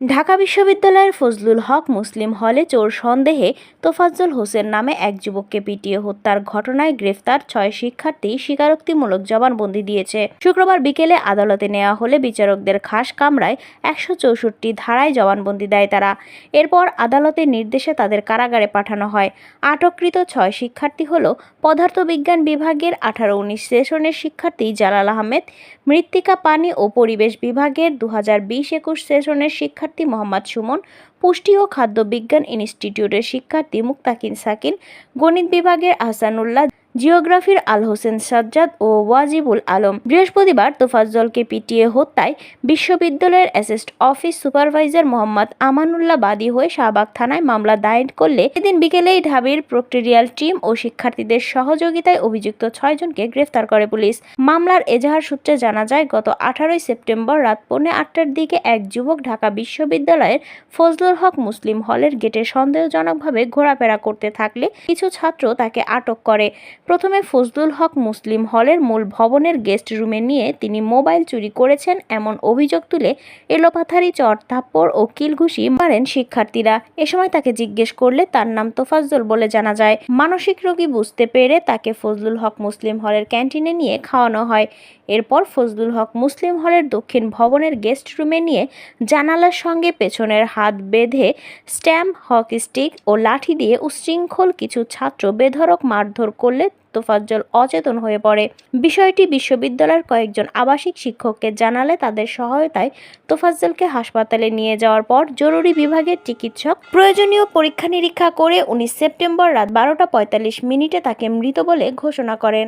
ঢাকা বিশ্ববিদ্যালয়ের ফজলুল হক মুসলিম হলে চোর সন্দেহে তোফাজ্জল হোসেন নামে এক যুবককে পিটিয়ে হত্যার ঘটনায় গ্রেফতার ছয় শিক্ষার্থী স্বীকারোক্তিমূলক জবানবন্দি দিয়েছে। শুক্রবার বিকেলে আদালতে নেওয়া হলে বিচারকদের খাস কামরায় একশো চৌষট্টি ধারায় জবানবন্দি দেয় তারা। এরপর আদালতের নির্দেশে তাদের কারাগারে পাঠানো হয়। আটককৃত ছয় শিক্ষার্থী হল পদার্থবিজ্ঞান বিভাগের আঠারো উনিশ সেশনের শিক্ষার্থী জালাল আহমেদ, মৃত্তিকা পানি ও পরিবেশ বিভাগের দু হাজার বিশ একুশ সেশনের শিক্ষার্থী মোহাম্মদ সুমন পুষ্টি ও খাদ্য বিজ্ঞান ইনস্টিটিউটের শিক্ষার্থী মুক্তাকিন সাকিন গণিত বিভাগের আহসানুল্লাহ জিওগ্রাফির আল হোসেন সাজ্জাদ ও ওয়াজিবুল আলম। বৃহস্পতিবার তোফাজ্জলকে পিটিয়ে হত্যায় বিশ্ববিদ্যালয়ের assist office supervisor Mohammad Amanullah বাদী হয়ে শাহবাগ থানায় মামলা দায়ের করলে এদিন বিকেলেই ঢাবির প্রক্টোরিয়াল টিম ও শিক্ষার্থীদের সহযোগিতায় অভিযুক্ত ছয়জনকে গ্রেফতার করে পুলিশ। মামলার এজাহার সূত্রে জানা যায়, গত আঠারোই সেপ্টেম্বর রাত পৌনে আটটার দিকে এক যুবক ঢাকা বিশ্ববিদ্যালয়ের ফজলুল হক মুসলিম হলের গেটে সন্দেহজনকভাবে ঘোরাফেরা করতে থাকলে কিছু ছাত্র তাকে আটক করে। প্রথমে ফজলুল হক মুসলিম হলের মূল ভবনের গেস্ট রুমে নিয়ে তিনি মোবাইল চুরি করেছেন এমন অভিযোগ তুলে এলোপাথারি চর থাপ্পড় ও কিলঘুষি মারেন শিক্ষার্থীরা। এ সময় তাকে জিজ্ঞেস করলে তার নাম তোফাজ্জল বলে জানা যায়। মানসিক রোগী বুঝতে পেরে তাকে ফজলুল হক মুসলিম হলের ক্যান্টিনে নিয়ে খাওয়ানো হয়। এরপর ফজলুল হক মুসলিম হলের দক্ষিণ ভবনের গেস্ট রুমে নিয়ে জানালার সঙ্গে পেছনের হাত বেঁধে স্ট্যাম্প, হকি স্টিক ও লাঠি দিয়ে উচ্ছৃঙ্খল কিছু ছাত্র বেধড়ক মারধর করলে তোফাজ্জল অচেতন হয়ে পড়ে। বিষয়টি বিশ্ববিদ্যালয়ের কয়েকজন আবাসিক শিক্ষককে জানালে তাদের সহায়তায় তোফাজ্জলকে হাসপাতালে নিয়ে যাওয়ার পর জরুরি বিভাগের চিকিৎসক প্রয়োজনীয় পরীক্ষা নিরীক্ষা করে উনিশ সেপ্টেম্বর রাত বারোটা পঁয়তাল্লিশ মিনিটে তাকে মৃত বলে ঘোষণা করেন।